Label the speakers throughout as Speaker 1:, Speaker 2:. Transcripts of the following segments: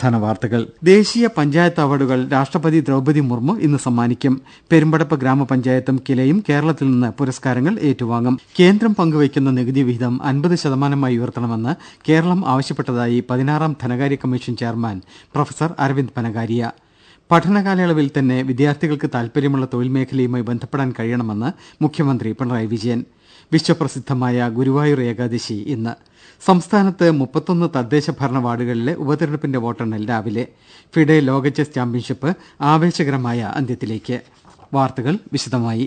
Speaker 1: പ്രധാന വാർത്തകൾ ദേശീയ പഞ്ചായത്ത് അവാർഡുകൾ രാഷ്ട്രപതി ദ്രൌപതി മുർമു ഇന്ന് സമ്മാനിക്കും പെരുമ്പടപ്പ് ഗ്രാമപഞ്ചായത്തും കിലയും കേരളത്തിൽ നിന്ന് പുരസ്കാരങ്ങൾ ഏറ്റുവാങ്ങും കേന്ദ്രം പങ്കുവയ്ക്കുന്ന നികുതി വിഹിതം അൻപത് ശതമാനമായി ഉയർത്തണമെന്ന് കേരളം ആവശ്യപ്പെട്ടതായി പതിനാറാം ധനകാര്യ commission chairman professor Arvind Panagariya പഠനകാലയളവിൽ തന്നെ വിദ്യാർത്ഥികൾക്ക് താൽപര്യമുള്ള തൊഴിൽ മേഖലയുമായി ബന്ധപ്പെടാൻ കഴിയണമെന്ന് മുഖ്യമന്ത്രി പിണറായി വിജയൻ വിശ്വപ്രസിദ്ധമായ ഗുരുവായൂർ ഏകാദശി ഇന്ന് സംസ്ഥാനത്ത് മുപ്പത്തൊന്ന് തദ്ദേശ ഭരണ വാർഡുകളിലെ ഉപതെരഞ്ഞെടുപ്പിന്റെ വോട്ടെണ്ണൽ രാവിലെ ഫിഡെ ലോക ചെസ് ചാമ്പ്യൻഷിപ്പ് ആവേശകരമായ അന്ത്യത്തിലേക്ക് വാർത്തകൾ വിശദമായി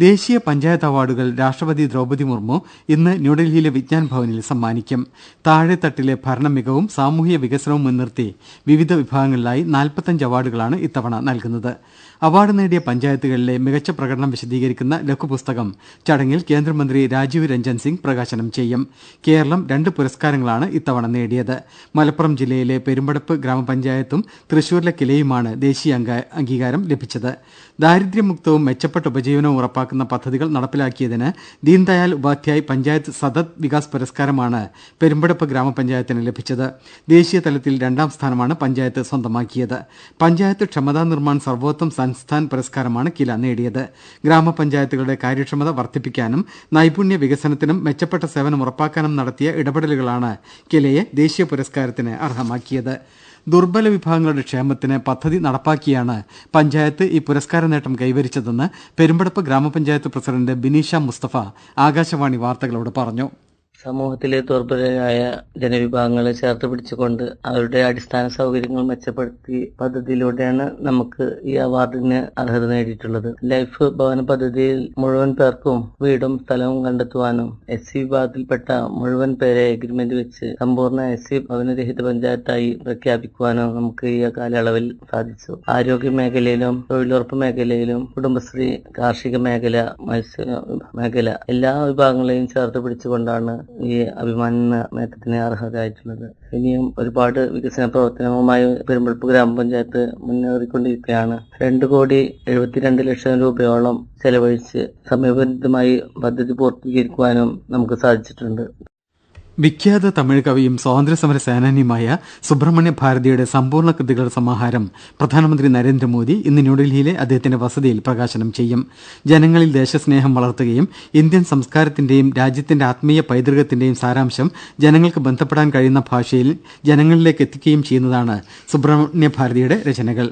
Speaker 1: ദേദ ദേശീയ പഞ്ചായത്ത് അവാർഡുകൾ രാഷ്ട്രപതി ദ്രൌപതി മുർമു ഇന്ന് ന്യൂഡൽഹിയിലെ വിജ്ഞാൻ ഭവനിൽ സമ്മാനിക്കും താഴെത്തട്ടിലെ ഭരണ മികവും സാമൂഹ്യ വികസനവും മുൻനിർത്തി വിവിധ വിഭാഗങ്ങളിലായി നാൽപ്പത്തഞ്ച് അവാർഡുകളാണ് ഇത്തവണ നൽകുന്നത് അവാർഡ് നേടിയ പഞ്ചായത്തുകളിലെ മികച്ച പ്രകടനം വിശദീകരിക്കുന്ന ലഘുപുസ്തകം ചടങ്ങിൽ കേന്ദ്രമന്ത്രി രാജീവ് രഞ്ജൻ സിംഗ് പ്രകാശനം ചെയ്യും കേരളം രണ്ട് പുരസ്കാരങ്ങളാണ് ഇത്തവണ നേടിയത് മലപ്പുറം ജില്ലയിലെ പെരുമ്പടപ്പ് ഗ്രാമപഞ്ചായത്തും തൃശൂരിലെ കിലയുമാണ് ദേശീയ അംഗീകാരം ലഭിച്ചത് ദാരിദ്ര്യമുക്തവും മെച്ചപ്പെട്ട ഉപജീവനവും ഉറപ്പാക്കുന്ന പദ്ധതികൾ നടപ്പിലാക്കിയതിന് ദീൻദയാൽ ഉപാധ്യായ് പഞ്ചായത്ത് സതത് വികാസ് പുരസ്കാരമാണ് പെരുമ്പടപ്പ് ഗ്രാമപഞ്ചായത്തിന് ലഭിച്ചത് ദേശീയ തലത്തിൽ രണ്ടാം സ്ഥാനമാണ് പഞ്ചായത്ത് സ്വന്തമാക്കിയത് പഞ്ചായത്ത് ക്ഷമതാ നിർമ്മാൺ സർവോത്തം സൻസ്ഥാൻ പുരസ്കാരമാണ് കില നേടിയത് ഗ്രാമപഞ്ചായത്തുകളുടെ കാര്യക്ഷമത വർദ്ധിപ്പിക്കാനും നൈപുണ്യ വികസനത്തിനും മെച്ചപ്പെട്ട സേവനം ഉറപ്പാക്കാനും നടത്തിയ ഇടപെടലുകളാണ് കിലയെ ദേശീയ പുരസ്കാരത്തിന് അർഹമാക്കിയത് ദുർബല വിഭാഗങ്ങളുടെ ക്ഷേമത്തിന് പദ്ധതി നടപ്പാക്കിയാണ് പഞ്ചായത്ത് ഈ പുരസ്കാര നേട്ടം കൈവരിച്ചതെന്ന് പെരുമ്പടപ്പ് ഗ്രാമപഞ്ചായത്ത് പ്രസിഡന്റ് ബിനീഷ മുസ്തഫ ആകാശവാണി വാർത്തകളോട്
Speaker 2: പറഞ്ഞു സമൂഹത്തിലെ ദുർബലരായ ജനവിഭാഗങ്ങളെ ചേർത്ത് പിടിച്ചുകൊണ്ട് അവരുടെ അടിസ്ഥാന സൗകര്യങ്ങൾ മെച്ചപ്പെടുത്തി പദ്ധതിയിലൂടെയാണ് നമുക്ക് ഈ അവാർഡിന് അർഹത നേടിയിട്ടുള്ളത് ലൈഫ് ഭവന പദ്ധതിയിൽ മുഴുവൻ പേർക്കും വീടും സ്ഥലവും കണ്ടെത്തുവാനും എസ് സി വിഭാഗത്തിൽപ്പെട്ട മുഴുവൻ പേരെ എഗ്രിമെന്റ് വെച്ച് സമ്പൂർണ്ണ എസ് സി ഭവനരഹിത പഞ്ചായത്തായി പ്രഖ്യാപിക്കുവാനും നമുക്ക് ഈ കാലയളവിൽ സാധിച്ചു ആരോഗ്യ മേഖലയിലും തൊഴിലുറപ്പ് മേഖലയിലും കുടുംബശ്രീ കാർഷിക മേഖല മത്സ്യ മേഖല എല്ലാ വിഭാഗങ്ങളെയും ചേർത്ത് പിടിച്ചുകൊണ്ടാണ് ഈ അഭിമാന നേട്ടത്തിന് അർഹതയായിട്ടുള്ളത് ഇനിയും ഒരുപാട് വികസന പ്രവർത്തനവുമായി പെരുമ്പൾപ്പ് ഗ്രാമപഞ്ചായത്ത് മുന്നേറിക്കൊണ്ടിരിക്കുകയാണ് രണ്ട് കോടി എഴുപത്തിരണ്ട് ലക്ഷം രൂപയോളം ചെലവഴിച്ച് സമയബന്ധിതമായി പദ്ധതി പൂർത്തീകരിക്കുവാനും നമുക്ക് സാധിച്ചിട്ടുണ്ട്
Speaker 1: വിഖ്യാത തമിഴ് കവിയും സ്വാതന്ത്ര്യസമര സേനാനിയുമായ സുബ്രഹ്മണ്യ ഭാരതിയുടെ സമ്പൂർണ്ണ കൃതികളുടെ സമാഹാരം പ്രധാനമന്ത്രി നരേന്ദ്രമോദി ഇന്ന് ന്യൂഡൽഹിയിലെ അദ്ദേഹത്തിന്റെ വസതിയിൽ പ്രകാശനം ചെയ്യും ജനങ്ങളിൽ ദേശസ്നേഹം വളർത്തുകയും ഇന്ത്യൻ സംസ്കാരത്തിന്റെയും രാജ്യത്തിന്റെ ആത്മീയ പൈതൃകത്തിന്റെയും സാരാംശം ജനങ്ങൾക്ക് ബന്ധപ്പെടാൻ കഴിയുന്ന ഭാഷയിൽ ജനങ്ങളിലേക്ക് എത്തിക്കുകയും ചെയ്യുന്നതാണ് സുബ്രഹ്മണ്യ ഭാരതിയുടെ രചനകൾ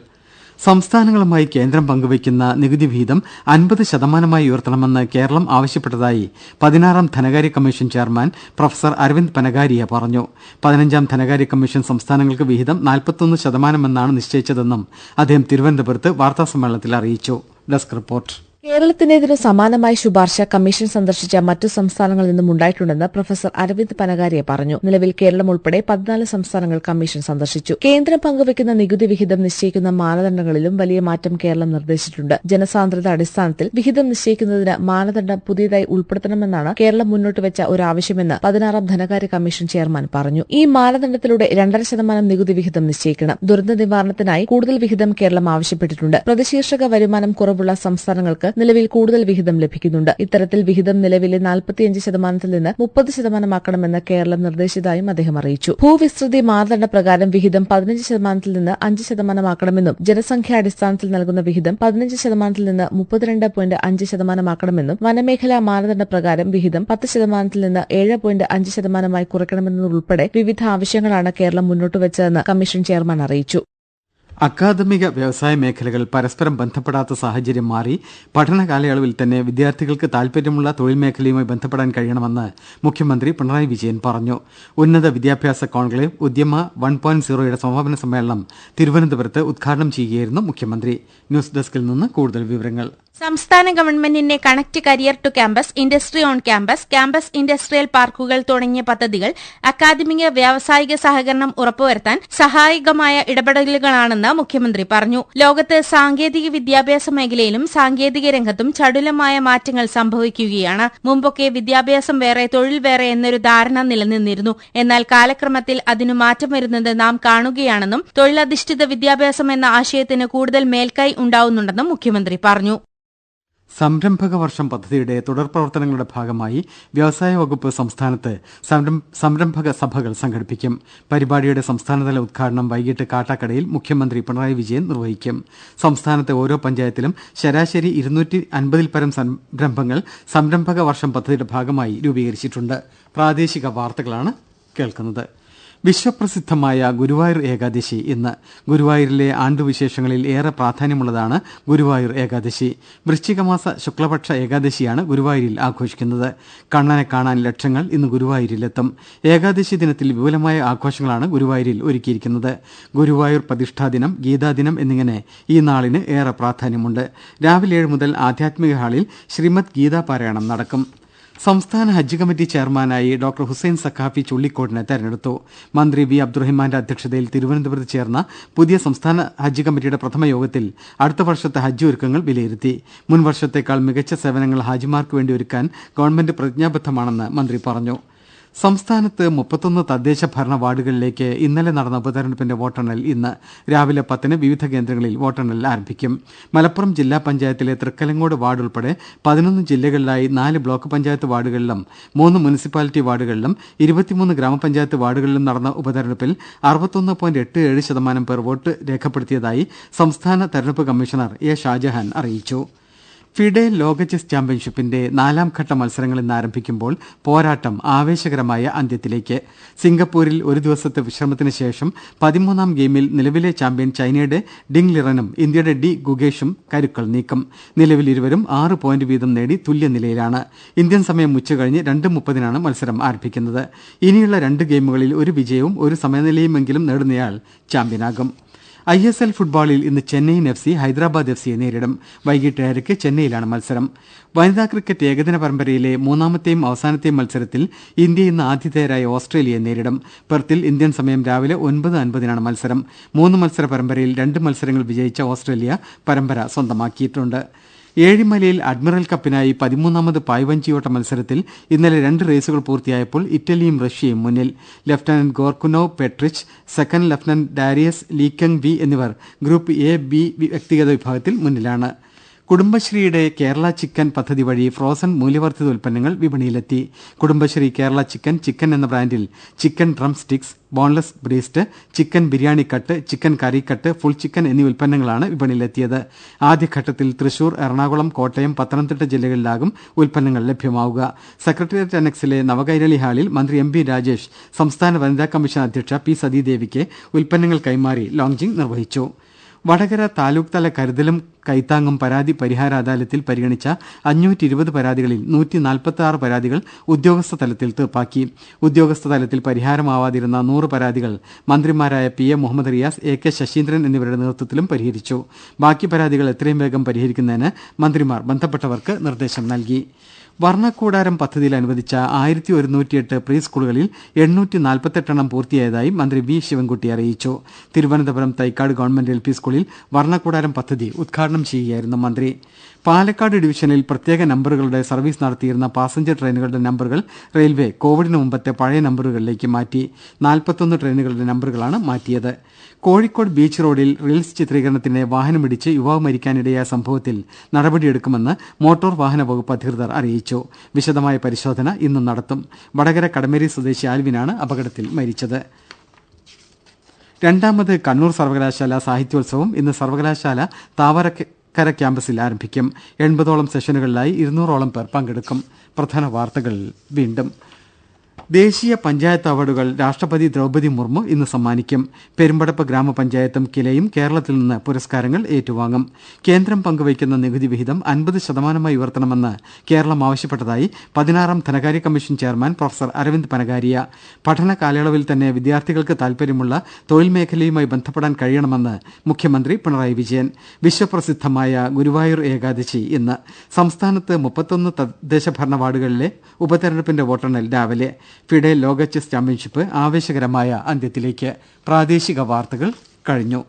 Speaker 1: ദേദ സംസ്ഥാനങ്ങളുമായി കേന്ദ്രം പങ്കുവെയ്ക്കുന്ന നികുതി വിഹിതം അൻപത് ശതമാനമായി ഉയർത്തണമെന്ന് കേരളം ആവശ്യപ്പെട്ടതായി പതിനാറാം ധനകാര്യ commission chairman professor Arvind Panagariya പറഞ്ഞു പതിനഞ്ചാം ധനകാര്യ കമ്മീഷൻ സംസ്ഥാനങ്ങൾക്ക് വിഹിതം നാൽപ്പത്തൊന്ന് ശതമാനമെന്നാണ് നിശ്ചയിച്ചതെന്നും അദ്ദേഹം തിരുവനന്തപുരത്ത് വാർത്താസമ്മേളനത്തിൽ അറിയിച്ചു ഡെസ്ക് റിപ്പോർട്ട്
Speaker 3: കേരളത്തിനേതിനു സമാനമായ ശുപാർശ കമ്മീഷൻ സന്ദർശിച്ച മറ്റു സംസ്ഥാനങ്ങളിൽ നിന്നും ഉണ്ടായിട്ടുണ്ടെന്ന് പ്രൊഫസർ അരവിന്ദ് പനകാരിയെ പറഞ്ഞു നിലവിൽ കേരളം ഉൾപ്പെടെ പതിനാല് സംസ്ഥാനങ്ങൾ കമ്മീഷൻ സന്ദർശിച്ചു കേന്ദ്രം പങ്കുവയ്ക്കുന്ന നികുതി വിഹിതം നിശ്ചയിക്കുന്ന മാനദണ്ഡങ്ങളിലും വലിയ മാറ്റം കേരളം നിർദ്ദേശിച്ചിട്ടുണ്ട് ജനസാന്ദ്രത അടിസ്ഥാനത്തിൽ വിഹിതം നിശ്ചയിക്കുന്നതിന് മാനദണ്ഡം പുതിയതായി ഉൾപ്പെടുത്തണമെന്നാണ് കേരളം മുന്നോട്ട് വെച്ച ഒരു ആവശ്യമെന്ന് പതിനാറാം ധനകാര്യ കമ്മീഷൻ ചെയർമാൻ പറഞ്ഞു ഈ മാനദണ്ഡത്തിലൂടെ രണ്ടര ശതമാനം നികുതി വിഹിതം നിശ്ചയിക്കണം ദുരന്ത നിവാരണത്തിനായി കൂടുതൽ വിഹിതം കേരളം ആവശ്യപ്പെട്ടിട്ടുണ്ട് പ്രതിശീർഷക വരുമാനം കുറവുള്ള സംസ്ഥാനങ്ങൾക്ക് നിലവിൽ കൂടുതൽ വിഹിതം ലഭിക്കുന്നുണ്ട് ഇത്തരത്തിൽ വിഹിതം നിലവിലെ നാൽപ്പത്തിയഞ്ച് ശതമാനത്തിൽ നിന്ന് മുപ്പത് ശതമാനമാക്കണമെന്ന് കേരളം നിർദ്ദേശിച്ചതായും അദ്ദേഹം അറിയിച്ചു ഭൂവിസ്തൃതി മാനദണ്ഡ പ്രകാരം വിഹിതം പതിനഞ്ച് ശതമാനത്തിൽ നിന്ന് അഞ്ച് ശതമാനമാക്കണമെന്നും ജനസംഖ്യാടിസ്ഥാനത്തിൽ നൽകുന്ന വിഹിതം പതിനഞ്ച് ശതമാനത്തിൽ നിന്ന് മുപ്പത്തിരണ്ട് പോയിന്റ് അഞ്ച് ശതമാനമാക്കണമെന്നും വനമേഖലാ മാനദണ്ഡ പ്രകാരം വിഹിതം പത്ത് ശതമാനത്തിൽ നിന്ന് ഏഴ് പോയിന്റ് അഞ്ച് ശതമാനമായി കുറയ്ക്കണമെന്നതുൾപ്പെടെ വിവിധ ആവശ്യങ്ങളാണ് കേരളം മുന്നോട്ടുവച്ചതെന്ന് കമ്മീഷൻ ചെയർമാൻ അറിയിച്ചു
Speaker 1: അക്കാദമിക വ്യവസായ മേഖലകൾ പരസ്പരം ബന്ധപ്പെടാത്ത സാഹചര്യം മാറി പഠന കാലയളവിൽ തന്നെ വിദ്യാർത്ഥികൾക്ക് താൽപര്യമുള്ള തൊഴിൽ മേഖലയുമായി ബന്ധപ്പെടാൻ കഴിയണമെന്ന് മുഖ്യമന്ത്രി പിണറായി വിജയൻ പറഞ്ഞു ഉന്നത വിദ്യാഭ്യാസ കോൺക്ലേവ് ഉദ്യമ വൺ പോയിന്റ് സീറോയുടെ സമാപന സമ്മേളനം തിരുവനന്തപുരത്ത് ഉദ്ഘാടനം ചെയ്യുകയായിരുന്നു മുഖ്യമന്ത്രി ന്യൂസ് ഡെസ്കിൽ നിന്ന് കൂടുതൽ വിവരങ്ങൾ
Speaker 4: സംസ്ഥാന ഗവൺമെന്റിന്റെ connect career to campus industry on campus campus industrial പാർക്കുകൾ തുടങ്ങിയ പദ്ധതികൾ അക്കാദമിക വ്യാവസായിക സഹകരണം ഉറപ്പുവരുത്താൻ സഹായകമായ ഇടപെടലുകളാണെന്ന് മുഖ്യമന്ത്രി പറഞ്ഞു ലോകത്ത് സാങ്കേതിക വിദ്യാഭ്യാസ മേഖലയിലും സാങ്കേതിക രംഗത്തും ചടുലമായ മാറ്റങ്ങൾ സംഭവിക്കുകയാണ് മുമ്പൊക്കെ വിദ്യാഭ്യാസം വേറെ തൊഴിൽ വേറെ എന്നൊരു ധാരണ നിലനിന്നിരുന്നു എന്നാൽ കാലക്രമത്തിൽ അതിനു മാറ്റം വരുന്നത് നാം കാണുകയാണെന്നും തൊഴിലധിഷ്ഠിത വിദ്യാഭ്യാസം എന്ന ആശയത്തിന് കൂടുതൽ മേൽക്കൈ ഉണ്ടാവുന്നുണ്ടെന്നും മുഖ്യമന്ത്രി പറഞ്ഞു
Speaker 1: സംരംഭക വർഷം പദ്ധതിയുടെ തുടർ പ്രവർത്തനങ്ങളുടെ ഭാഗമായി വ്യവസായ വകുപ്പ് സംസ്ഥാനത്ത് സംരംഭക സഭകൾ സംഘടിപ്പിക്കും പരിപാടിയുടെ സംസ്ഥാനതല ഉദ്ഘാടനം വൈകിട്ട് കാട്ടാക്കടയിൽ മുഖ്യമന്ത്രി പിണറായി വിജയൻ നിർവഹിക്കും സംസ്ഥാനത്തെ ഓരോ പഞ്ചായത്തിലും ശരാശരി ഇരുന്നൂറ്റി അൻപതിൽപരം സംരംഭങ്ങൾ സംരംഭക വർഷം പദ്ധതിയുടെ ഭാഗമായി രൂപീകരിച്ചിട്ടുണ്ട് വിശ്വപ്രസിദ്ധമായ ഗുരുവായൂർ ഏകാദശി ഇന്ന് ഗുരുവായൂരിലെ ആണ്ടുവിശേഷങ്ങളിൽ ഏറെ പ്രാധാന്യമുള്ളതാണ് ഗുരുവായൂർ ഏകാദശി വൃശ്ചികമാസ ശുക്ലപക്ഷ ഏകാദശിയാണ് ഗുരുവായൂരിൽ ആഘോഷിക്കുന്നത് കണ്ണനെ കാണാൻ ലക്ഷങ്ങൾ ഇന്ന് ഗുരുവായൂരിലെത്തും ഏകാദശി ദിനത്തിൽ വിപുലമായ ആഘോഷങ്ങളാണ് ഗുരുവായൂരിൽ ഒരുക്കിയിരിക്കുന്നത് ഗുരുവായൂർ പ്രതിഷ്ഠാദിനം ഗീതാദിനം എന്നിങ്ങനെ ഈ നാളിന് ഏറെ പ്രാധാന്യമുണ്ട് രാവിലെ ഏഴ് മുതൽ ആധ്യാത്മിക ഹാളിൽ ശ്രീമദ് ഗീതാ പാരായണം നടക്കും സംസ്ഥാന ഹജ്ജ് കമ്മിറ്റി ചെയർമാനായി ഡോക്ടർ ഹുസൈൻ സഖാഫി ചുള്ളിക്കോടിനെ തെരഞ്ഞെടുത്തു മന്ത്രി വി അബ്ദുറഹിമാന്റെ അധ്യക്ഷതയിൽ തിരുവനന്തപുരത്ത് ചേർന്ന പുതിയ സംസ്ഥാന ഹജ്ജ് കമ്മിറ്റിയുടെ പ്രഥമ യോഗത്തിൽ അടുത്ത വർഷത്തെ ഹജ്ജ് ഒരുക്കങ്ങൾ വിലയിരുത്തി മുൻവർഷത്തേക്കാൾ മികച്ച സേവനങ്ങൾ ഹാജിമാർക്ക് വേണ്ടി ഒരുക്കാൻ ഗവൺമെന്റ് പ്രതിജ്ഞാബദ്ധമാണെന്ന് മന്ത്രി പറഞ്ഞു സംസ്ഥാനത്ത് മുപ്പത്തൊന്ന് തദ്ദേശ ഭരണ വാർഡുകളിലേക്ക് ഇന്നലെ നടന്ന ഉപതെരഞ്ഞെടുപ്പിന്റെ വോട്ടെണ്ണൽ ഇന്ന് രാവിലെ പത്തിന് വിവിധ കേന്ദ്രങ്ങളിൽ വോട്ടെണ്ണൽ ആരംഭിക്കും മലപ്പുറം ജില്ലാ പഞ്ചായത്തിലെ തൃക്കലങ്ങോട് വാർഡ് ഉൾപ്പെടെ പതിനൊന്ന് ജില്ലകളിലായി നാല് ബ്ലോക്ക് പഞ്ചായത്ത് വാർഡുകളിലും മൂന്ന് മുനിസിപ്പാലിറ്റി വാർഡുകളിലും ഇരുപത്തിമൂന്ന് ഗ്രാമപഞ്ചായത്ത് വാർഡുകളിലും നടന്ന ഉപതെരഞ്ഞെടുപ്പിൽ അറുപത്തൊന്ന് പോയിന്റ് എട്ട് ഏഴ് ശതമാനം പേർ വോട്ട് രേഖപ്പെടുത്തിയതായി സംസ്ഥാന തെരഞ്ഞെടുപ്പ് കമ്മീഷണർ എ ഷാജഹാൻ അറിയിച്ചു ഫിഡെ ലോക ചെസ് ചാമ്പ്യൻഷിപ്പിന്റെ നാലാംഘട്ട മത്സരങ്ങൾ ഇന്ന് ആരംഭിക്കുമ്പോൾ പോരാട്ടം ആവേശകരമായ അന്ത്യത്തിലേക്ക് സിംഗപ്പൂരിൽ ഒരു ദിവസത്തെ വിശ്രമത്തിന് ശേഷം പതിമൂന്നാം ഗെയിമിൽ നിലവിലെ ചാമ്പ്യൻ ചൈനയുടെ ഡിങ് ലിറനും ഇന്ത്യയുടെ ഡി ഗുഗേഷും കരുക്കൾ നീക്കം നിലവിൽ ഇരുവരും ആറ് പോയിന്റ് വീതം നേടി തുല്യനിലയിലാണ് ഇന്ത്യൻ സമയം ഉച്ചകഴിഞ്ഞ് രണ്ട് മുപ്പതിനാണ് മത്സരം ആരംഭിക്കുന്നത് ഇനിയുള്ള രണ്ട് ഗെയിമുകളിൽ ഒരു വിജയവും ഒരു സമനിലയുമെങ്കിലും നേടുന്നയാൾ ചാമ്പ്യനാകും ഐ എസ് എൽ ഫുട്ബോളിൽ ഇന്ന് Chennaiyin F C Hyderabad F സിയെ നേരിടും വൈകീട്ട് ഏഴരയ്ക്ക് ചെന്നൈയിലാണ് മത്സരം വനിതാ ക്രിക്കറ്റ് ഏകദിന പരമ്പരയിലെ മൂന്നാമത്തെയും അവസാനത്തെയും മത്സരത്തിൽ ഇന്ത്യ ഇന്ന് ആതിഥേയരായ ഓസ്ട്രേലിയയെ നേരിടും പെർത്തിൽ ഇന്ത്യൻ സമയം രാവിലെ ഒൻപത് അൻപതിനാണ് മത്സരം മൂന്ന് മത്സര പരമ്പരയിൽ രണ്ട് മത്സരങ്ങൾ വിജയിച്ച ഓസ്ട്രേലിയ പരമ്പര സ്വന്തമാക്കിയിട്ടുണ്ട് ഏഴിമലയിൽ അഡ്മിറൽ കപ്പിനായി പതിമൂന്നാമത് പായ്വഞ്ചിയോട്ട മത്സരത്തിൽ ഇന്നലെ രണ്ട് റേസുകൾ പൂർത്തിയായപ്പോൾ ഇറ്റലിയും റഷ്യയും മുന്നിൽ ലഫ്റ്റനന്റ് ഗോർക്കുനോ പെട്രിച്ച് സെക്കന്റ് ലഫ്റ്റനന്റ് ഡാരിയസ് ലീക്കങ് വി എന്നിവർ ഗ്രൂപ്പ് എ ബി വ്യക്തിഗത വിഭാഗത്തിൽ മുന്നിലാ ണ് കുടുംബശ്രീയുടെ കേരള ചിക്കൻ പദ്ധതി വഴി ഫ്രോസൺ മൂല്യവർദ്ധിത ഉൽപ്പന്നങ്ങൾ വിപണിയിലെത്തി കുടുംബശ്രീ കേരള ചിക്കൻ ചിക്കൻ എന്ന ബ്രാൻഡിൽ chicken drumsticks boneless breast chicken biryani cut chicken curry cut full chicken എന്നീ ഉൽപ്പന്നങ്ങളാണ് വിപണിയിലെത്തിയത് ആദ്യഘട്ടത്തിൽ തൃശൂർ എറണാകുളം കോട്ടയം പത്തനംതിട്ട ജില്ലകളിലാകും ഉൽപ്പന്നങ്ങൾ ലഭ്യമാവുക സെക്രട്ടേറിയറ്റ് അനക്സിലെ നവകൈരളി ഹാളിൽ മന്ത്രി എം രാജേഷ് സംസ്ഥാന വനിതാ കമ്മീഷൻ അധ്യക്ഷ പി സതീദേവിക്ക് ഉൽപ്പന്നങ്ങൾ കൈമാറി ലോഞ്ചിംഗ് നിർവഹിച്ചു വടകര താലൂക്ക് തല കരുതലും കൈത്താങ്ങും പരാതി പരിഹാര അദാലത്തിൽ പരിഗണിച്ച ഇരുപത് പരാതികളിൽ ആറ് പരാതികൾ ഉദ്യോഗസ്ഥ തലത്തിൽ തീർപ്പാക്കി ഉദ്യോഗസ്ഥ തലത്തിൽ പരിഹാരമാവാതിരുന്ന നൂറ് പരാതികൾ മന്ത്രിമാരായ P A Muhammad Riyas A K Saseendran എന്നിവരുടെ നേതൃത്വത്തിലും പരിഹരിച്ചു ബാക്കി പരാതികൾ എത്രയും വേഗം പരിഹരിക്കുന്നതിന് മന്ത്രിമാർ ബന്ധപ്പെട്ടവർക്ക് നിർദ്ദേശം നൽകി വർണ്ണക്കൂടാരം പദ്ധതിയിൽ അനുവദിച്ച ആയിരത്തി ഒരുന്നൂറ്റിയെട്ട് പ്രീ സ്കൂളുകളിൽ എണ്ണൂറ്റി നാൽപ്പത്തെട്ടെണ്ണം പൂർത്തിയായതായി മന്ത്രി വി ശിവൻകുട്ടി അറിയിച്ചു Thiruvananthapuram Thycaud government L P സ്കൂളിൽ വർണ്ണക്കൂടാരം പദ്ധതി ഉദ്ഘാടനം ഉദ്ഘാടനം ചെയ്യുകയായിരുന്നു മന്ത്രി പാലക്കാട് ഡിവിഷനിൽ പ്രത്യേക നമ്പറുകളുടെ സർവീസ് നടത്തിയിരുന്ന പാസഞ്ചർ ട്രെയിനുകളുടെ നമ്പറുകൾ റെയിൽവേ കോവിഡിന് മുമ്പത്തെ പഴയ നമ്പറുകളിലേക്ക് മാറ്റി ട്രെയിനുകളുടെ നമ്പറുകളാണ് മാറ്റിയത് കോഴിക്കോട് ബീച്ച് റോഡിൽ റീൽസ് ചിത്രീകരണത്തിന് വാഹനമിടിച്ച് യുവാവ് മരിക്കാനിടയായ സംഭവത്തിൽ നടപടിയെടുക്കുമെന്ന് മോട്ടോർ വാഹന വകുപ്പ് അധികൃതർ അറിയിച്ചു വിശദമായ പരിശോധന ഇന്നും നടത്തും വടകര കടമേരി സ്വദേശി ആൽവിനാണ് അപകടത്തിൽ മരിച്ചത് രണ്ടാമത് കണ്ണൂർ സർവകലാശാല സാഹിത്യോത്സവം ഇന്ന് സർവകലാശാല താവരക്കര ക്യാമ്പസിൽ ആരംഭിക്കും എൺപതോളം സെഷനുകളിലായി ഇരുന്നൂറോളം പേർ പങ്കെടുക്കും പ്രധാന വാർത്തകൾ വീണ്ടും ദേശീയ പഞ്ചായത്ത് അവാർഡുകൾ രാഷ്ട്രപതി ദ്രൌപതി മുർമു ഇന്ന് സമ്മാനിക്കും പെരുമ്പടപ്പ് ഗ്രാമപഞ്ചായത്തും കിലയും കേരളത്തിൽ നിന്ന് പുരസ്കാരങ്ങൾ ഏറ്റുവാങ്ങും കേന്ദ്രം പങ്കുവയ്ക്കുന്ന നികുതി വിഹിതം അൻപത് ശതമാനമായി ഉയർത്തണമെന്ന് കേരളം ആവശ്യപ്പെട്ടതായി പതിനാറാം ധനകാര്യ commission chairman professor Arvind Panagariya പഠന കാലയളവിൽ തന്നെ വിദ്യാർത്ഥികൾക്ക് താൽപര്യമുള്ള തൊഴിൽ മേഖലയുമായി ബന്ധപ്പെടാൻ കഴിയണമെന്ന് മുഖ്യമന്ത്രി പിണറായി വിജയൻ വിശ്വപ്രസിദ്ധമായ ഗുരുവായൂർ ഏകാദശി ഇന്ന് സംസ്ഥാനത്ത് മുപ്പത്തൊന്ന് തദ്ദേശ ഭരണ വാർഡുകളിലെ ഉപതെരഞ്ഞെടുപ്പിന്റെ വോട്ടെണ്ണൽ രാവിലെ ഫിഡെ ലോക ചെസ് ചാമ്പ്യൻഷിപ്പ് ആവേശകരമായ അന്ത്യത്തിലേക്ക് പ്രാദേശിക വാർത്തകൾ കഴിഞ്ഞു